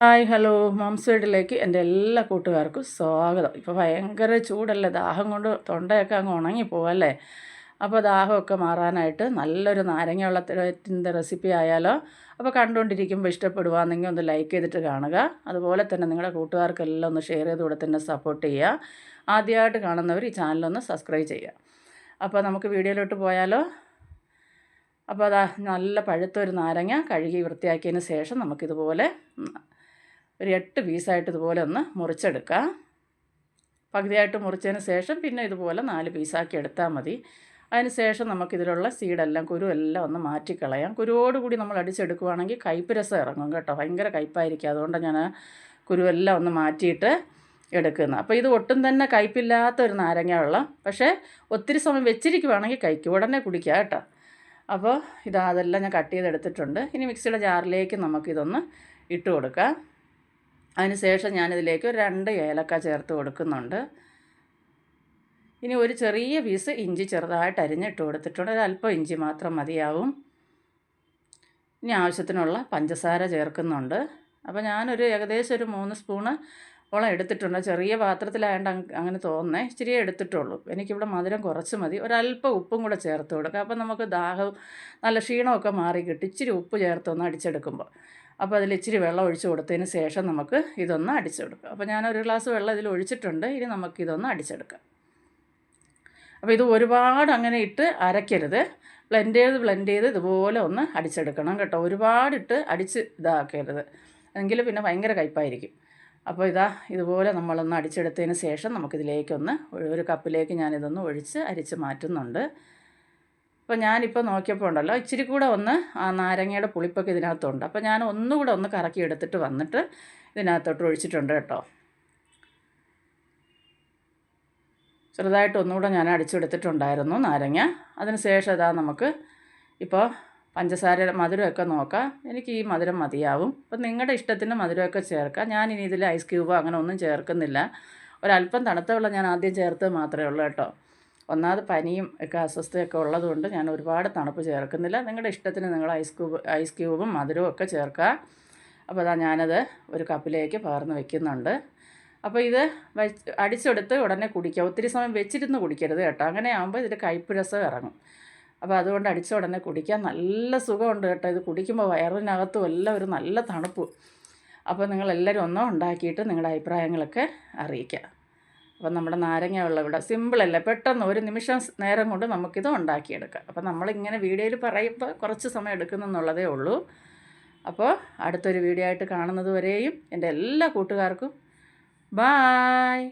Hi hello. Moms വീട്ടിലേക്ക് എന്റെ എല്ലാ കൂട്ടുകാർക്കും സ്വാഗതം. ഇപ്പോൾ ഭയങ്കര ചൂടല്ലേ? ദാഹം കൊണ്ട് തൊണ്ടയൊക്കെ അങ്ങ് ഉണങ്ങിപ്പോവല്ലേ അപ്പോൾ ദാഹമൊക്കെ മാറാനായിട്ട് നല്ലൊരു നാരങ്ങ വെള്ളത്തിന്റെ റെസിപ്പി ആയാലോ? അപ്പോൾ കണ്ടുകൊണ്ടിരിക്കുമ്പോൾ ഇഷ്ടപ്പെടുവാണെങ്കിൽ ഒന്ന് ലൈക്ക് ചെയ്തിട്ട് കാണുക. അതുപോലെ തന്നെ നിങ്ങളുടെ കൂട്ടുകാർക്കെല്ലാം ഒന്ന് ഷെയർ ചെയ്ത് കൂടെ തന്നെ സപ്പോർട്ട് ചെയ്യുക. ആദ്യമായിട്ട് കാണുന്നവർ ഈ ചാനലൊന്ന് സബ്സ്ക്രൈബ് ചെയ്യുക. അപ്പോൾ നമുക്ക് വീഡിയോയിലോട്ട് പോയാലോ? അപ്പോൾ അതാ നല്ല പഴുത്തൊരു നാരങ്ങ കഴുകി വൃത്തിയാക്കിയതിന് ശേഷം നമുക്കിതുപോലെ ഒരു എട്ട് പീസായിട്ട് ഇതുപോലെ ഒന്ന് മുറിച്ചെടുക്കുക. പകുതിയായിട്ട് മുറിച്ചതിന് ശേഷം പിന്നെ ഇതുപോലെ നാല് പീസാക്കി എടുത്താൽ മതി. അതിന് ശേഷം നമുക്കിതിലുള്ള സീഡെല്ലാം കുരു എല്ലാം ഒന്ന് മാറ്റിക്കളയാം കുരുവോടുകൂടി നമ്മൾ അടിച്ചെടുക്കുവാണെങ്കിൽ കയ്പ് രസം ഇറങ്ങും കേട്ടോ. ഭയങ്കര കയ്പ്പായിരിക്കും. അതുകൊണ്ട് ഞാൻ കുരുവെല്ലാം ഒന്ന് മാറ്റിയിട്ട് എടുക്കുന്നത്. അപ്പോൾ ഇത് ഒട്ടും തന്നെ കയ്പ്പില്ലാത്ത ഒരു നാരങ്ങ വെള്ളം. പക്ഷേ ഒത്തിരി സമയം വെച്ചിരിക്കുവാണെങ്കിൽ കഴിക്കും. ഉടനെ കുടിക്കുക കേട്ടോ. അപ്പോൾ ഇതാ അതെല്ലാം ഞാൻ കട്ട് ചെയ്തെടുത്തിട്ടുണ്ട്. ഇനി മിക്സിയുടെ ജാറിലേക്ക് നമുക്കിതൊന്ന് ഇട്ട് കൊടുക്കാം. അതിന് ശേഷം ഞാനിതിലേക്ക് ഒരു രണ്ട് ഏലക്ക ചേർത്ത് കൊടുക്കുന്നുണ്ട്. ഇനി ഒരു ചെറിയ പീസ് ഇഞ്ചി ചെറുതായിട്ട് അരിഞ്ഞിട്ട് കൊടുത്തിട്ടുണ്ട്. ഒരല്പം ഇഞ്ചി മാത്രം മതിയാവും. ഇനി ആവശ്യത്തിനുള്ള പഞ്ചസാര ചേർക്കുന്നുണ്ട്. അപ്പോൾ ഞാനൊരു ഏകദേശം ഒരു മൂന്ന് സ്പൂണ് ഓളം എടുത്തിട്ടുണ്ട്. ചെറിയ പാത്രത്തിലായതുകൊണ്ട് അങ്ങനെ തോന്നുന്നേ ഇച്ചിരി എടുത്തിട്ടുള്ളൂ. എനിക്കിവിടെ മധുരം കുറച്ച് മതി. ഒരല്പം ഉപ്പും കൂടെ ചേർത്ത് കൊടുക്കുക അപ്പോൾ നമുക്ക് ദാഹവും നല്ല ക്ഷീണമൊക്കെ മാറി കിട്ടും ഇച്ചിരി ഉപ്പ് ചേർത്തൊന്ന് അടിച്ചെടുക്കുമ്പോൾ. അപ്പോൾ അതിൽ ഇച്ചിരി വെള്ളം ഒഴിച്ച് കൊടുത്തതിന് ശേഷം നമുക്ക് ഇതൊന്ന് അടിച്ചെടുക്കാം. അപ്പോൾ ഞാൻ ഒരു ഗ്ലാസ് വെള്ളം ഇതിൽ ഒഴിച്ചിട്ടുണ്ട്. ഇനി നമുക്ക് ഇതൊന്ന് അടിച്ചെടുക്കാം. അപ്പോൾ ഇത് ഒരുപാട് അങ്ങനെ ഇട്ട് അരയ്ക്കരുത്. ബ്ലെൻഡ് ചെയ്ത് ബ്ലെൻഡ് ചെയ്ത് ഇതുപോലെ ഒന്ന് അടിച്ചെടുക്കണം കേട്ടോ. ഒരുപാടിട്ട് അടിച്ച് ഇതാക്കരുത്. എങ്കിൽ പിന്നെ ഭയങ്കര കയ്പായിരിക്കും. അപ്പോൾ ഇതാ ഇതുപോലെ നമ്മളൊന്ന് അടിച്ചെടുത്തതിന് ശേഷം നമുക്കിതിലേക്കൊന്ന് ഒരു കപ്പിലേക്ക് ഞാനിതൊന്ന് ഒഴിച്ച് അരിച്ച് മാറ്റുന്നുണ്ട്. അപ്പോൾ ഞാനിപ്പോൾ നോക്കിയപ്പോൾ ഉണ്ടല്ലോ ഇച്ചിരി കൂടെ ഒന്ന് ആ നാരങ്ങയുടെ പുളിപ്പൊക്കെ ഇതിനകത്തുണ്ട്. അപ്പോൾ ഞാൻ ഒന്നുകൂടെ ഒന്ന് കറക്കി എടുത്തിട്ട് വന്നിട്ട് ഇതിനകത്തോട്ട് ഒഴിച്ചിട്ടുണ്ട് കേട്ടോ. ചെറുതായിട്ട് ഒന്നുകൂടെ ഞാൻ അടിച്ചെടുത്തിട്ടുണ്ടായിരുന്നു നാരങ്ങ. അതിന് ശേഷം ഇതാ നമുക്ക് ഇപ്പോൾ പഞ്ചസാര മധുരമൊക്കെ നോക്കാം. എനിക്ക് ഈ മധുരം മതിയാവും. അപ്പം നിങ്ങളുടെ ഇഷ്ടത്തിന് മധുരമൊക്കെ ചേർക്കാം. ഞാൻ ഇനി ഇതിൽ ഐസ് ക്യൂബോ അങ്ങനെ ഒന്നും ചേർക്കുന്നില്ല. ഒരല്പം തണുത്ത വെള്ളം ഞാൻ ആദ്യം ചേർത്ത് മാത്രമേ ഉള്ളൂ കേട്ടോ. ഒന്നാമത് പനിയും ഒക്കെ അസ്വസ്ഥയൊക്കെ ഉള്ളതുകൊണ്ട് ഞാൻ ഒരുപാട് തണുപ്പ് ചേർക്കുന്നില്ല. നിങ്ങളുടെ ഇഷ്ടത്തിന് നിങ്ങൾ ഐസ് ക്യൂബ് ഐസ് ക്യൂബും മധുരവും ഒക്കെ ചേർക്കുക. അപ്പോൾ അതാ ഞാനത് ഒരു കപ്പിലേക്ക് പകർന്ന് വെക്കുന്നുണ്ട്. അപ്പോൾ ഇത് വെച്ച് അടിച്ചെടുത്ത് ഉടനെ കുടിക്കുക. ഒത്തിരി സമയം വെച്ചിരുന്ന് കുടിക്കരുത് കേട്ടോ. അങ്ങനെ ആകുമ്പോൾ ഇതിൽ കയ്പ്പ് രസം ഇറങ്ങും. അപ്പോൾ അതുകൊണ്ട് അടിച്ച ഉടനെ കുടിക്കാൻ നല്ല സുഖമുണ്ട് കേട്ടോ. ഇത് കുടിക്കുമ്പോൾ വയറിനകത്തും എല്ലാം ഒരു നല്ല തണുപ്പ്. അപ്പോൾ നിങ്ങളെല്ലാവരും ഒന്നും ഉണ്ടാക്കിയിട്ട് നിങ്ങളുടെ അഭിപ്രായങ്ങളൊക്കെ അറിയിക്കുക. അപ്പോൾ നമ്മുടെ നാരങ്ങ വെള്ളം ഇവിടെ സിമ്പിളല്ലേ പെട്ടെന്ന് ഒരു നിമിഷം നേരം കൊണ്ട് നമുക്കിത് ഉണ്ടാക്കിയെടുക്കാം. അപ്പം നമ്മളിങ്ങനെ വീഡിയോയിൽ പറയുമ്പോൾ കുറച്ച് സമയം എടുക്കുന്നെന്നുള്ളതേ ഉള്ളൂ. അപ്പോൾ അടുത്തൊരു വീഡിയോ ആയിട്ട് കാണുന്നത് വരെയും എന്റെ എല്ലാ കൂട്ടുകാർക്കും ബായ്!